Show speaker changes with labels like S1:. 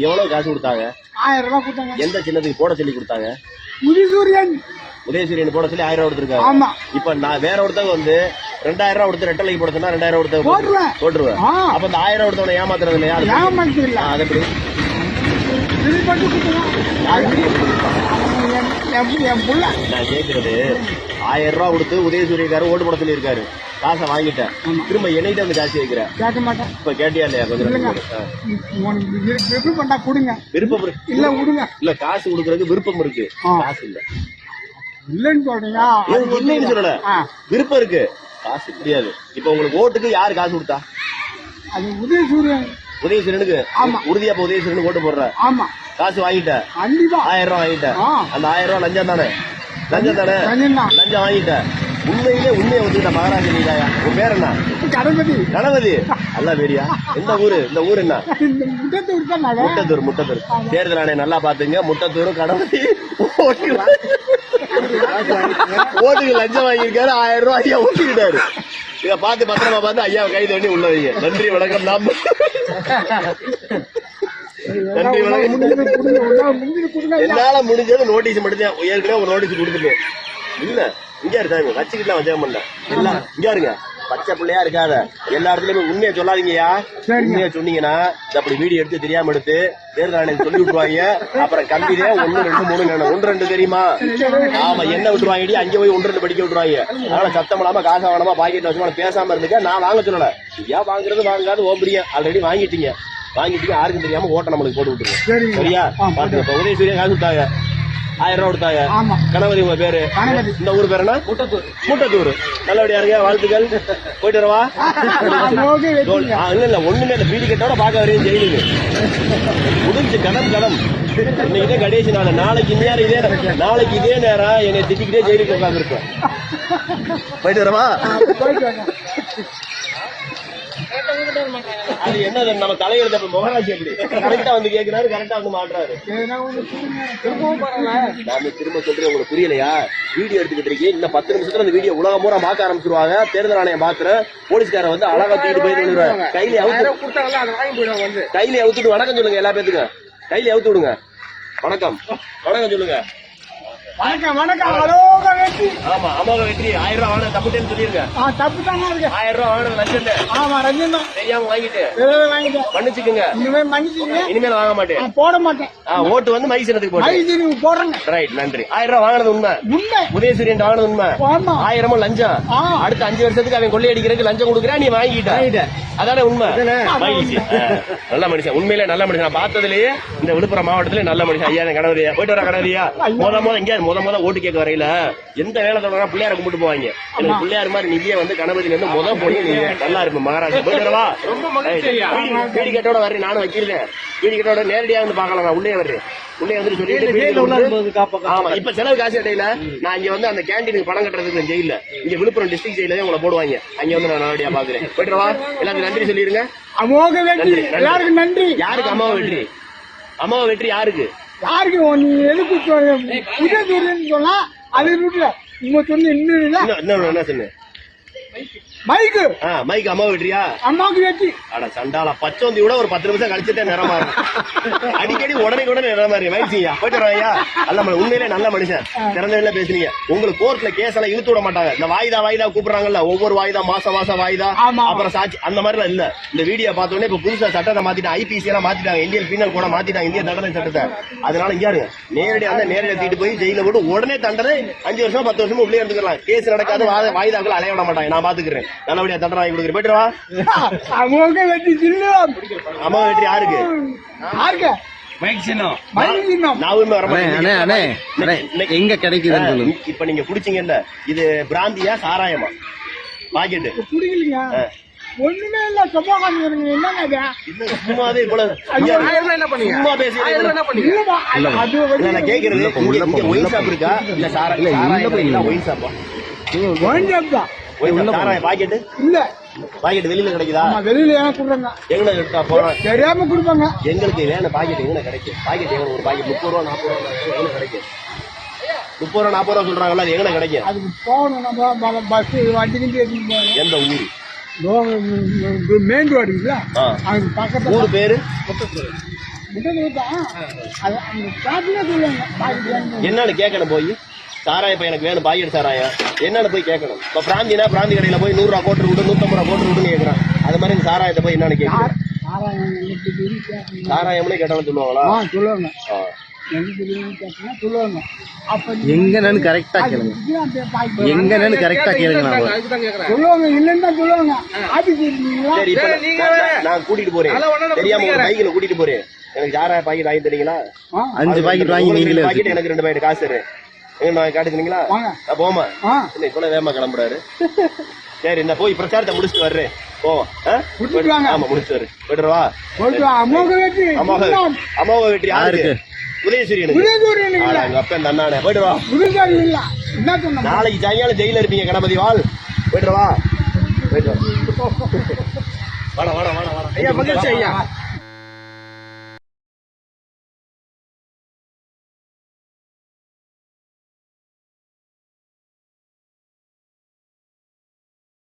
S1: எவ்வளவு காசு கொடுத்தாங்க?
S2: ஆயிரம் ரூபாய் கொடுத்தாங்க.
S1: எந்த சின்னத்துக்கு போட சொல்லி கொடுத்தாங்க?
S2: உதிசூரியன்
S1: உதயசூரியன் போட சொல்லி ஆயிரம் ரூபா கொடுத்துருக்காங்க.
S2: ஆமா.
S1: இப்ப நான் வேற ஒருத்தவங்க வந்து ரெண்டாயிரம் ரூபா கொடுத்து ரெட்டலைக்கு போட சொன்னா ரெண்டாயிரம் ஒருத்தவங்க
S2: போட்டுருவேன்.
S1: போட்டுருவேன். அப்ப இந்த ஆயிரம் ஒருத்தவனை ஏமாத்துறது இல்லையா அது-
S2: ஏமாத்து இல்ல
S1: அது எப்படி? நான் கேக்குறது ஆயிரம் ரூபா கொடுத்து உதயசூரியக்காரர் ஓட்டு போட சொல்லியிருக்காரு. காசை வாங்கிட்டேன். திரும்ப என்னைகிட்ட வந்து காசு வைக்கிறேன்
S2: கேட்க மாட்டேன்.
S1: இப்ப கேட்டியா இல்லையா?
S2: பண்ணா கொடுங்க.
S1: விருப்பம்
S2: இல்ல விடுங்க
S1: இல்ல காசு கொடுக்கறதுக்கு விருப்பம் இருக்கு. காசு இல்ல.
S2: இல்லைன்னு சொல்றீங்க.
S1: இல்லைன்னு சொல்லல. விருப்பம் இருக்கு. காசு முடியாது. இப்ப உங்களுக்கு ஓட்டுக்கு யாரு காசு கொடுத்தா?
S2: அது உதயசூரியன்.
S1: உதயசூரியனுக்கு.
S2: ஆமா.
S1: உறுதியா இப்ப உதயசூரியனுக்கு ஓட்டு போடுற.
S2: ஆமா.
S1: காசு வாங்கிட்ட
S2: கண்டிப்பா.
S1: ஆயிரம் ரூபாய் வாங்கிட்ட
S2: ஆ.
S1: அந்த ஆயிரம் ரூபாய் லஞ்சம் தானே? லஞ்சம் தானே?
S2: லஞ்சம் தான்.
S1: உண்மையிலே உண்மையை ஒத்துக்கிட்ட மகாராஜா நீதாயா? உன் பேர் என்ன
S2: கணபதி.
S1: கணபதி? அல்ல வேடியா எந்த ஊரு இந்த ஊர் என்ன?
S2: முட்டத்தூர்
S1: முட்டத்தூர் தேர்தல் ஆணையம் நல்லா பாத்துங்க முட்டத்தூரும் கணபதி. ஓட்டுக்கு லஞ்சம் வாங்கியிருக்காரு. ஆயிரம் ரூபாய் ஐயா ஓட்டிக்கிட்டாரு. இத பார்த்து பத்திரமா பார்த்து ஐயா கைது பண்ணி உள்ள வைங்க. நன்றி வணக்கம். நாம் நன்றி வணக்கம். என்னால முடிஞ்சது நோட்டீஸ் மட்டும் ஏற்கனவே ஒரு நோட்டீஸ் கொடுத்துட்டேன். இல்ல. இங்க இரு சாமி வச்சுக்கிட்டு வச்சேன் பண்ணல. எல்லாம் இங்க இருங்க. பச்சை பிள்ளையா இருக்காத. எல்லா இடத்துலயுமே உண்மையை சொல்லாதீங்கயா. உண்மையை சொன்னீங்கன்னா அப்படி வீடியோ எடுத்து தெரியாம எடுத்து தேர்தல் சொல்லி விட்டுருவாங்க. அப்புறம் கம்பிதே ஒண்ணு ரெண்டு மூணு. ஒன்று ரெண்டு தெரியுமா? ஆமா என்ன விட்டுருவாங்க அங்கே போய் ஒன்று ரெண்டு படிக்க விட்டுருவாங்க. அதனால சத்தம் இல்லாம காசை வேணாமா பாக்கெட் வச்சு பேசாம இருந்துக்க நான் வாங்க சொல்லல. ஏன் வாங்குறது வாங்காது ஓம்படியா ஆல்ரெடி வாங்கிட்டீங்க. வாங்கிட்டீங்க யாருக்கும் தெரியாம ஓட்ட நம்மளுக்கு போட்டு விட்டுருங்க. சரியா?
S2: ஆ,
S1: பாத்துங்க இப்ப உதயசூரியன் காசு கொடுத்தாங்க. ஆயிரம் ரூபா கொடுத்தாங்க.
S2: ஆமா.
S1: கணபதி உங்க பேரு. இந்த ஊர் பேர் என்ன முட்டத்தூர் முட்டத்தூர் நல்லபடியா இருங்க வாழ்த்துக்கள். போயிட்டு வரவா? இல்ல இல்ல ஒண்ணுமே இல்ல. பீடி கட்டோட பாக்க வரையும் ஜெயிலுக்கு முடிஞ்சு கடன் கடன். இன்னைக்கு கடைசி நாள். நாளைக்கு நேரம் இதே. நாளைக்கு இதே நேரம் என்னை திட்டிக்கிட்டே ஜெயிலுக்கு உட்கார்ந்து இருப்பேன் போயிட்டு வரவா அது என்னது? நம்ம தலையெழுத்து அப்ப முகராட்சி எப்படி? கரெக்டா வந்து கேக்குறாரு கரெக்டா வந்து மாட்டுறாரு. நான் திரும்ப சொல்றேன் உங்களுக்கு புரியலையா? வீடியோ எடுத்துக்கிட்டு இருக்கீங்க. இன்னும் பத்து நிமிஷத்துல அந்த வீடியோ உலகம் பூரா பார்க்க ஆரம்பிச்சிருவாங்க. தேர்தல் ஆணையம் பாக்குறேன் போலீஸ்காரன் வந்து அழகா தூக்கிட்டு போய் நின்னுடுவாங்க. கையில அவுத்து கையில அவுத்துட்டு வணக்கம் சொல்லுங்க எல்லா பேத்துக்கும். கையில அவுத்து விடுங்க. வணக்கம். வணக்கம் சொல்லுங்க.
S2: வணக்கம் வணக்கம். அலோக வெற்றி.
S1: ஆமா அமோக வெற்றி. ஆயிரம் ரூபாய் வாங்க தப்புட்டேன்னு சொல்லிருங்க.
S2: தப்பு தானே இருக்கு.
S1: ஆயிரம் ரூபாய் வாங்கினது லட்சம்
S2: ஆமா ரஞ்சன் தான்.
S1: தெரியாம வாங்கிட்டு.
S2: விரைவில் வாங்கிட்டேன்.
S1: மன்னிச்சுக்குங்க.
S2: இனிமே மன்னிச்சிங்க
S1: இனிமேல் வாங்க மாட்டேன்.
S2: போட மாட்டேன்.
S1: ஓட்டு வந்து மைசனத்துக்கு
S2: நீங்க போடுறேங்க.
S1: ரைட் நன்றி. ஆயிரம் ரூபாய் வாங்கினது உண்மை.
S2: உண்மை.
S1: உதயசூரியன் வாங்கினது உண்மை. ஆயிரமும் லஞ்சம். அடுத்த அஞ்சு வருஷத்துக்கு அவன் கொள்ளையடிக்கிறதுக்கு லஞ்சம் கொடுக்குறா நீ வாங்கிட்ட. அதானே உண்மை? நல்ல மனுஷன். உண்மையிலே நல்ல மனுஷன். பார்த்ததுலயே இந்த விழுப்புரம் மாவட்டத்திலே நல்ல மனுஷன். ஐயா கணவரியா போயிட்டு வர கணவரியா? முத முத எங்க முத முத ஓட்டு கேட்க வரையில எந்த வேலை தொடங்கினா பிள்ளையார கும்பிட்டு போவாங்க. எனக்கு பிள்ளையார் மாதிரி நீயே வந்து கணபதியில இருந்து முத போய் நீ நல்லா இருப்ப மகாராஜா வீடு கேட்டோட வர்றேன் நானும் வைக்கிறேன். வீடு கேட்டோட நேரடியா வந்து பார்க்கலாம்? நான் உள்ளே வர்றேன். உள்ளே வந்து சொல்லிட்டு வீட்டுக்கு வந்து- ஆமா இப்ப செலவு காசு இடையில நான் இங்க வந்து அந்த கேண்டீனுக்கு பணம் கட்டுறதுக்கு ஜெயில இங்க விழுப்புரம் டிஸ்ட்ரிக்ட் ஜெயில உங்களை போடுவாங்க. அங்க வந்து நான் நல்லபடியா பாக்குறேன் போயிட்டு வா எல்லாத்துக்கும் நன்றி சொல்லிருங்க.
S2: அமோக வெற்றி. எல்லாருக்கும் நன்றி.
S1: யாருக்கு அம்மாவை வெற்றி? அம்மாவை வெற்றி யாருக்கு?
S2: யாருக்கு? நீ எதுக்கு சொன்னா அது ரூட்ல உங்க சொன்ன இன்னும் இல்ல
S1: என்ன சொன்ன?
S2: மைக்கு
S1: ஆ மைக் அம்மாவை வெற்றியா
S2: அம்மாவுக்கு வெற்றி.
S1: அட சண்டாளா பச்சோந்தி கூட ஒரு பத்து நிமிஷம் கழிச்சுட்டே நிறம் மாறும் அடிக்கடி உடனே உடனே நிறம் மாறி மகிழ்ச்சியா போயிட்டு வரையா நல்ல உண்மையிலே நல்ல மனுஷன். திறந்த வெளில பேசுனீங்க. உங்களுக்கு கோர்ட்ல கேஸ் எல்லாம் இழுத்து விட மாட்டாங்க. இந்த வாய்தா வாய்தா கூப்பிடுறாங்கல்ல ஒவ்வொரு வாய்தா மாசம் மாசம் வாய்தா. அப்புறம் சாட்சி அந்த மாதிரி எல்லாம் இல்ல. இந்த வீடியோ பார்த்த உடனே இப்ப புதுசா சட்டத்தை மாத்திட்டாங்க ஐபிசி எல்லாம் மாத்திட்டாங்க. இந்தியன் பீனல் கூட மாத்திட்டாங்க இந்திய தண்டனை சட்டத்தை. அதனால இங்க இருங்க நேரடியா வந்து நேரடியா தூக்கிட்டு போய் ஜெயில விட்டு உடனே தண்டனை அஞ்சு வருஷம் பத்து வருஷம் உள்ளே இருந்துக்கலாம். கேஸ் நடக்காது வாய்தாக்கள் அலைய விட மாட்டாங்க. நான் பாத்துக்கிறேன். நல்லபடியா தண்டனை வாங்கி கொடுக்குறேன். போயிட்டு வா.
S2: அமோக வெற்றி சின்னம்.
S1: அம்மா வெற்றி யாருக்கு?
S2: யாருக்கு?
S3: எங்க கிடைக்குதுன்னு சொல்லுங்க.
S1: இப்ப நீங்க குடிச்சீங்கல்ல இது பிராந்தியா சாராயமா? பாக்கெட்டு.
S2: குடிக்கலீங்க ஒண்ணுமே இல்ல சும்மா காமிக்கிறீங்க என்னங்க இது?
S1: இது சும்மாவே இவ்வளவு
S2: ஐயோ,
S3: என்ன பண்ணீங்க?
S1: சும்மா
S2: அது
S1: நான் கேக்குறது இங்க ஒயின். ஷாப் இருக்கா? இல்ல சாரா கிடைக்குதா? ஒயின் ஷாப்பா
S2: ஒயின் ஷாப் தான்.
S1: பாக்கெட்டு?
S2: இல்ல
S1: பாக்கெட் வெளியில கிடைக்குதா?
S2: வெளியில ஏன் கொடுறாங்க
S1: எங்க போறோம்.
S2: தெரியாம கொடுப்பாங்க.
S1: எங்களுக்கு வேணும் பாக்கெட் எங்க கிடைக்கும் பாக்கெட் எங்க ஒரு பாக்கெட்? முப்பது ரூபா நாற்பது ரூபா எங்க கிடைக்கும் முப்பது ரூபா நாற்பது ரூபா சொல்றாங்கல்ல அது எங்க கிடைக்கும்
S2: அதுக்கு போகணும் நம்ம பஸ் வண்டி கிண்டி
S1: எந்த ஊரு?
S2: மெயின் ரோடு இருக்குல்ல?
S1: ஆ.
S2: அது பக்கத்துல
S1: ஊரு பேரு?
S2: முட்டை கொடுத்தா அது அந்த சொல்லுவாங்க.
S1: என்னன்னு கேட்கணும் போய். சாராய இப்ப எனக்கு வேணும் பாக்கெட் சாராயம் என்னன்னு போய் கேட்கணும். இப்ப பிராந்தினா பிராந்தி கடையில போய் நூறு ரூபா கோட்டு விடு நூத்தம்பது ரூபா கோட்டு விடுன்னு கேட்கறான் அது மாதிரி இந்த சாராயத்தை போய் என்னன்னு கேட்கணும். சாராயம்னே கேட்டாலும் சொல்லுவாங்களா?
S2: சொல்லுவாங்க.
S1: ஆ.
S3: எங்கன்னு கரெக்டா கேளுங்க. எங்கன்னு கரெக்டா கேளுங்க நான்.
S4: அதுக்குதான் கேக்குறேன்.
S2: சொல்லுவாங்க இல்லைன்னு தான்
S1: நான்- கூட்டிட்டு போறேன். தெரியாம ஒரு கூட்டிட்டு போறேன். எனக்கு சாராய பாக்கெட் வாங்கி தரீங்களா
S3: அஞ்சு பாக்கெட் வாங்கி நீங்களே
S1: எனக்கு ரெண்டு பாக்கெட் காசு நான் காட்டுக்கிறீங்களா. நான் போமா என்ன இப்ப கிளம்புறாரு. சரி இந்த போய் பிரச்சாரத்தை முடிச்சுட்டு வர்றேன். போவோம். ஆமா முடிச்சுட்டு வரு போயிட்டு வா.
S2: போயிட்டு அம்மாவுக்கு வெற்றி
S1: அம்மாவை அம்மாவை வெற்றி யாருக்கு? உதயசூரியனுக்கு
S2: இல்ல.
S1: அப்பா இந்த அண்ணானே போயிட்டு வா.
S2: புதுசாரி இல்ல. என்ன சொன்ன?
S1: நாளைக்கு சாயங்காலம் ஜெயில இருப்பீங்க கணபதி வாழ் போயிட்டு வா. போயிட்டு வா. வாடா வாடா வாடா வாடா
S4: ஐயா மகிழ்ச்சி ஐயா.